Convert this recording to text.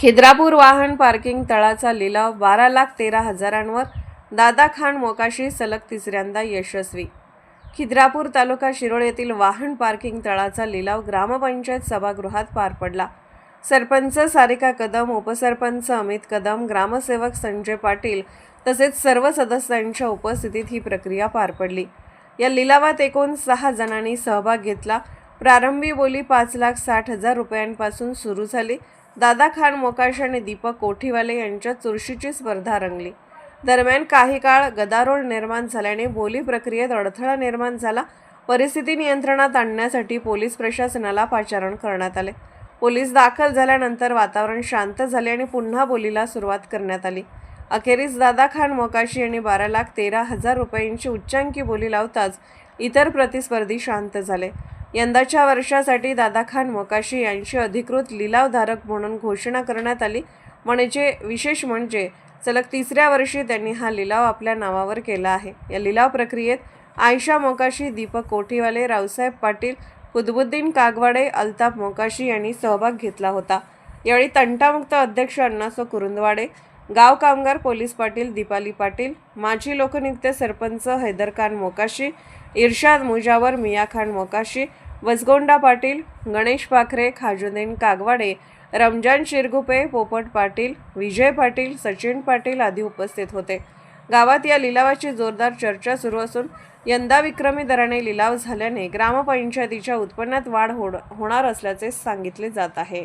खिद्रापूर वाहन पार्किंग तळाचा लिलाव बारा लाख तेरा हजारांवर. दादा खान मोकाशी सलग तिसऱ्यांदा यशस्वी. खिद्रापूर तालुका शिरोळ येथील वाहन पार्किंग तळाचा लिलाव ग्रामपंचायत सभागृहात पार पडला. सरपंच सारिका कदम उपसरपंच अमित कदम ग्रामसेवक संजय पाटील तसेच सर्व सदस्यांच्या उपस्थितीत ही प्रक्रिया पार पडली. या लिलावात एकूण सहा जणांनी सहभाग घेतला. प्रारंभी बोली पाच लाख साठ हजार रुपयांपासून सुरू झाली. दादा खान मोकाश आणि दीपक कोठीवाले यांच्यात चुरशीची स्पर्धा रंगली. दरम्यान काही काळ गदारोळ निर्माण झाल्याने बोली प्रक्रियेत अडथळा निर्माण झाला. परिस्थिती नियंत्रणात आणण्यासाठी पोलीस प्रशासनाला पाचारण करण्यात आले. पोलीस दाखल झाल्यानंतर वातावरण शांत झाले आणि पुन्हा बोलीला सुरुवात करण्यात आली. अखेरीस दादा खान मोकाशी यांनी बारा लाख तेरा हजार रुपयांची उच्चांकी बोली लावताच इतर प्रतिस्पर्धी शांत झाले. यंदाच्या वर्षासाठी दादा खान मोकाशी यांची अधिकृत लिलावधारक म्हणून घोषणा करण्यात आली. म्हणजे विशेष म्हणजे सलग तिसऱ्या वर्षी त्यांनी हा लिलाव आपल्या नावावर केला आहे. या लिलाव प्रक्रियेत आयशा मोकाशी दीपक कोठीवाले रावसाहेब पाटील कुतबुद्दीन कागवाडे अल्ताफ मोकाशी यांनी सहभाग घेतला होता. यावेळी तंटामुक्त अध्यक्ष अण्णासो कुरुंदवाडे गाव कामगार पोलीस पाटील दीपाली पाटील माजी लोकनियुक्त सरपंच हैदरखान मोकाशी इर्शाद मुजावर मिया खान मोकाशी वसगोंडा पाटील गणेश पाखरे खाजुद्दीन कागवाडे रमजान शिरगुपे पोपट पाटील विजय पाटील सचिन पाटील आदी उपस्थित होते. गावात या लिलावाची जोरदार चर्चा सुरू असून यंदा विक्रमी दराने लिलाव झाल्याने ग्रामपंचायतीच्या उत्पन्नात वाढ होणार असल्याचे सांगितले जात आहे.